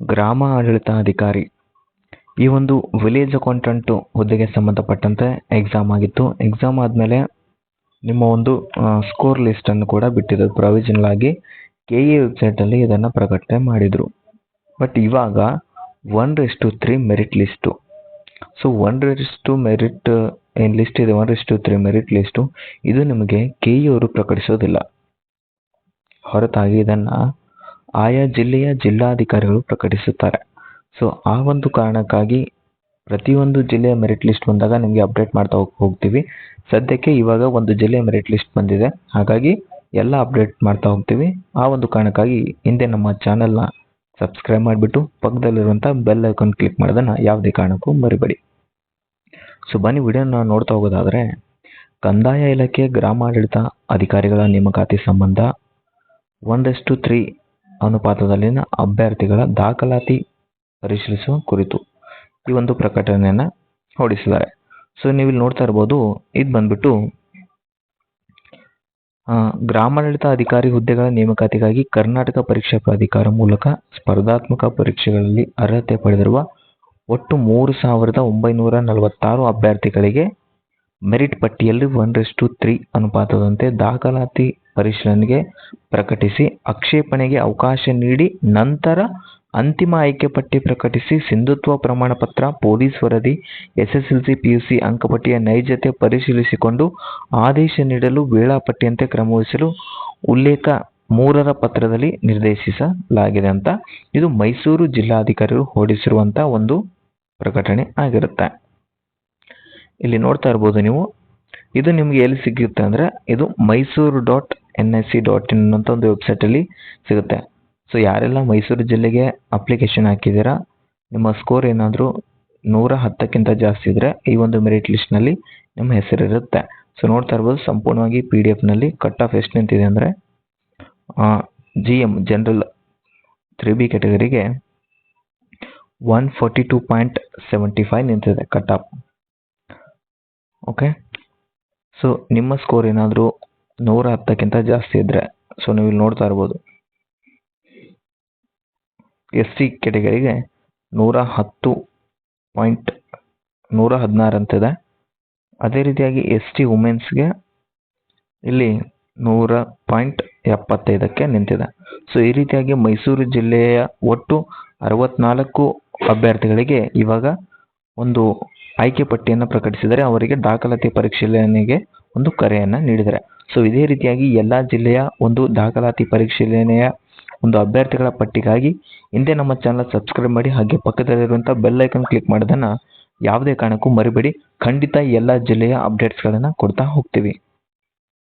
ಗ್ರಾಮ ಆಡಳಿತಾಧಿಕಾರಿ ಈ ಒಂದು ವಿಲೇಜ್ ಅಕೌಂಟೆಂಟು ಹುದ್ದೆಗೆ ಸಂಬಂಧಪಟ್ಟಂತೆ ಎಕ್ಸಾಮ್ ಆಗಿತ್ತು. ಎಕ್ಸಾಮ್ ಆದಮೇಲೆ ನಿಮ್ಮ ಒಂದು ಸ್ಕೋರ್ ಲಿಸ್ಟನ್ನು ಕೂಡ ಬಿಟ್ಟಿದ್ದರು ಪ್ರೊವಿಷನಲ್ ಆಗಿ ಕೆ ಇ ವೆಬ್ಸೈಟಲ್ಲಿ ಇದನ್ನು ಪ್ರಕಟಣೆ ಮಾಡಿದರು. ಬಟ್ ಇವಾಗ one rest three merit list so one rest merit ಏನು ಲಿಸ್ಟ್ ಇದೆ? One rest three merit list ಇದು ನಿಮಗೆ ಕೆ ಇ ಅವರು ಪ್ರಕಟಿಸೋದಿಲ್ಲ. ಹೊರತಾಗಿ ಇದನ್ನು ಆಯಾ ಜಿಲ್ಲೆಯ ಜಿಲ್ಲಾಧಿಕಾರಿಗಳು ಪ್ರಕಟಿಸುತ್ತಾರೆ. ಸೊ ಆ ಒಂದು ಕಾರಣಕ್ಕಾಗಿ ಪ್ರತಿಯೊಂದು ಜಿಲ್ಲೆಯ ಮೆರಿಟ್ ಲಿಸ್ಟ್ ಬಂದಾಗ ನಿಮಗೆ ಅಪ್ಡೇಟ್ ಮಾಡ್ತಾ ಹೋಗ್- ಹೋಗ್ತೀವಿ. ಸದ್ಯಕ್ಕೆ ಇವಾಗ ಒಂದು ಜಿಲ್ಲೆಯ ಮೆರಿಟ್ ಲಿಸ್ಟ್ ಬಂದಿದೆ. ಹಾಗಾಗಿ ಎಲ್ಲ ಅಪ್ಡೇಟ್ ಮಾಡ್ತಾ ಹೋಗ್ತೀವಿ. ಆ ಒಂದು ಕಾರಣಕ್ಕಾಗಿ ಹಿಂದೆ ನಮ್ಮ ಚಾನೆಲ್ನ ಸಬ್ಸ್ಕ್ರೈಬ್ ಮಾಡಿಬಿಟ್ಟು ಪಕ್ಕದಲ್ಲಿರುವಂಥ ಬೆಲ್ ಐಕಾನ್ ಕ್ಲಿಕ್ ಮಾಡೋದನ್ನು ಯಾವುದೇ ಕಾರಣಕ್ಕೂ ಮರಿಬೇಡಿ. ಸೊ ಬನ್ನಿ ವಿಡಿಯೋನ ನೋಡ್ತಾ ಹೋಗೋದಾದರೆ, ಕಂದಾಯ ಇಲಾಖೆ ಗ್ರಾಮಾಡಳಿತ ಅಧಿಕಾರಿಗಳ ನೇಮಕಾತಿ ಸಂಬಂಧ ಒಂದಷ್ಟು ತ್ರೀ ಅನುಪಾತದಲ್ಲಿನ ಅಭ್ಯರ್ಥಿಗಳ ದಾಖಲಾತಿ ಪರಿಶೀಲಿಸುವ ಕುರಿತು ಈ ಒಂದು ಪ್ರಕಟಣೆಯನ್ನು ಹೊರಡಿಸಿದ್ದಾರೆ. ಸೊ ನೀವು ಇಲ್ಲಿ ನೋಡ್ತಾ ಇರ್ಬೋದು, ಇದು ಬಂದ್ಬಿಟ್ಟು ಗ್ರಾಮಾಡಳಿತ ಅಧಿಕಾರಿ ಹುದ್ದೆಗಳ ನೇಮಕಾತಿಗಾಗಿ ಕರ್ನಾಟಕ ಪರೀಕ್ಷಾ ಪ್ರಾಧಿಕಾರ ಮೂಲಕ ಸ್ಪರ್ಧಾತ್ಮಕ ಪರೀಕ್ಷೆಗಳಲ್ಲಿ ಅರ್ಹತೆ ಪಡೆದಿರುವ ಒಟ್ಟು ಮೂರು ಸಾವಿರದ ಒಂಬೈನೂರ ನಲವತ್ತಾರು ಅಭ್ಯರ್ಥಿಗಳಿಗೆ ಮೆರಿಟ್ ಪಟ್ಟಿಯಲ್ಲಿ ಒನ್ ರೆಸ್ಟು ತ್ರೀ ಅನುಪಾತದಂತೆ ದಾಖಲಾತಿ ಪರಿಶೀಲನೆಗೆ ಪ್ರಕಟಿಸಿ ಆಕ್ಷೇಪಣೆಗೆ ಅವಕಾಶ ನೀಡಿ ನಂತರ ಅಂತಿಮ ಆಯ್ಕೆ ಪಟ್ಟಿ ಪ್ರಕಟಿಸಿ ಸಿಂಧುತ್ವ ಪ್ರಮಾಣ ಪತ್ರ, ಪೊಲೀಸ್ ವರದಿ, ಎಸ್ಎಸ್ಎಲ್ಸಿ ಪಿಯುಸಿ ಅಂಕಪಟ್ಟಿಯ ನೈಜತೆ ಪರಿಶೀಲಿಸಿಕೊಂಡು ಆದೇಶ ನೀಡಲು ವೇಳಾಪಟ್ಟಿಯಂತೆ ಕ್ರಮವಹಿಸಲು ಉಲ್ಲೇಖ ಮೂರರ ಪತ್ರದಲ್ಲಿ ನಿರ್ದೇಶಿಸಲಾಗಿದೆ ಅಂತ ಇದು ಮೈಸೂರು ಜಿಲ್ಲಾಧಿಕಾರಿಗಳು ಹೊರಡಿಸಿರುವಂಥ ಒಂದು ಪ್ರಕಟಣೆ ಆಗಿರುತ್ತೆ. ಇಲ್ಲಿ ನೋಡ್ತಾ ಇರ್ಬೋದು ನೀವು. ಇದು ನಿಮಗೆ ಎಲ್ಲಿ ಸಿಗುತ್ತೆ ಅಂದರೆ ಇದು Mysuru dot N S C dot in ಅಂತ ಒಂದು ವೆಬ್ಸೈಟಲ್ಲಿ ಸಿಗುತ್ತೆ. ಸೊ ಯಾರೆಲ್ಲ ಮೈಸೂರು ಜಿಲ್ಲೆಗೆ ಅಪ್ಲಿಕೇಶನ್ ಹಾಕಿದ್ದೀರಾ, ನಿಮ್ಮ ಸ್ಕೋರ್ ಏನಾದರೂ ನೂರ ಹತ್ತಕ್ಕಿಂತ ಜಾಸ್ತಿ ಇದ್ದರೆ ಈ ಒಂದು ಮೆರಿಟ್ ಲಿಸ್ಟ್ನಲ್ಲಿ ನಿಮ್ಮ ಹೆಸರಿರುತ್ತೆ ಸೊ ನೋಡ್ತಾ ಇರ್ಬೋದು, ಸಂಪೂರ್ಣವಾಗಿ ಪಿ ಡಿ ಎಫ್ನಲ್ಲಿ ಕಟ್ ಆಫ್ ಎಷ್ಟು ನಿಂತಿದೆ ಅಂದರೆ G M general three B ಕ್ಯಾಟಗರಿಗೆ one forty two point seventy five ನಿಂತಿದೆ ಕಟ್ ಆಫ್ ಓಕೆ ಸೊ ನಿಮ್ಮ ಸ್ಕೋರ್ ಏನಾದರೂ ನೂರ ಹತ್ತಕ್ಕಿಂತ ಜಾಸ್ತಿ ಇದ್ದರೆ ಸೊ ನೀವು ಇಲ್ಲಿ ನೋಡ್ತಾ ಇರ್ಬೋದು. ಎಸ್ ಸಿ ಕೆಟಗರಿಗೆ ನೂರ ಹತ್ತು ಪಾಯಿಂಟ್ ನೂರ ಹದಿನಾರು ಅಂತಿದೆ ಅದೇ ರೀತಿಯಾಗಿ ಎಸ್ ಟಿ ವುಮೆನ್ಸ್ಗೆ ಇಲ್ಲಿ ನೂರ ಪಾಯಿಂಟ್ ಎಪ್ಪತ್ತೈದಕ್ಕೆ ನಿಂತಿದೆ. ಸೊ ಈ ರೀತಿಯಾಗಿ ಮೈಸೂರು ಜಿಲ್ಲೆಯ ಒಟ್ಟು ಅರವತ್ನಾಲ್ಕು ಅಭ್ಯರ್ಥಿಗಳಿಗೆ ಇವಾಗ ಒಂದು ಆಯ್ಕೆ ಪಟ್ಟಿಯನ್ನು ಪ್ರಕಟಿಸಿದರೆ ಅವರಿಗೆ ದಾಖಲಾತಿ ಪರಿಶೀಲನೆಗೆ ಒಂದು ಕರೆಯನ್ನು ನೀಡಿದ್ದಾರೆ ಸೊ ಇದೇ ರೀತಿಯಾಗಿ ಎಲ್ಲ ಜಿಲ್ಲೆಯ ಒಂದು ದಾಖಲಾತಿ ಪರಿಶೀಲನೆಯ ಒಂದು ಅಭ್ಯರ್ಥಿಗಳ ಪಟ್ಟಿಗಾಗಿ ಹಿಂದೆ ನಮ್ಮ ಚಾನಲ್ ಸಬ್ಸ್ಕ್ರೈಬ್ ಮಾಡಿ ಹಾಗೆ ಪಕ್ಕದಲ್ಲಿರುವಂಥ ಬೆಲ್ ಐಕನ್ ಕ್ಲಿಕ್ ಮಾಡೋದನ್ನು ಯಾವುದೇ ಕಾರಣಕ್ಕೂ ಮರಿಬೇಡಿ. ಖಂಡಿತ ಎಲ್ಲ ಜಿಲ್ಲೆಯ ಅಪ್ಡೇಟ್ಸ್ಗಳನ್ನು ಕೊಡ್ತಾ ಹೋಗ್ತೀವಿ.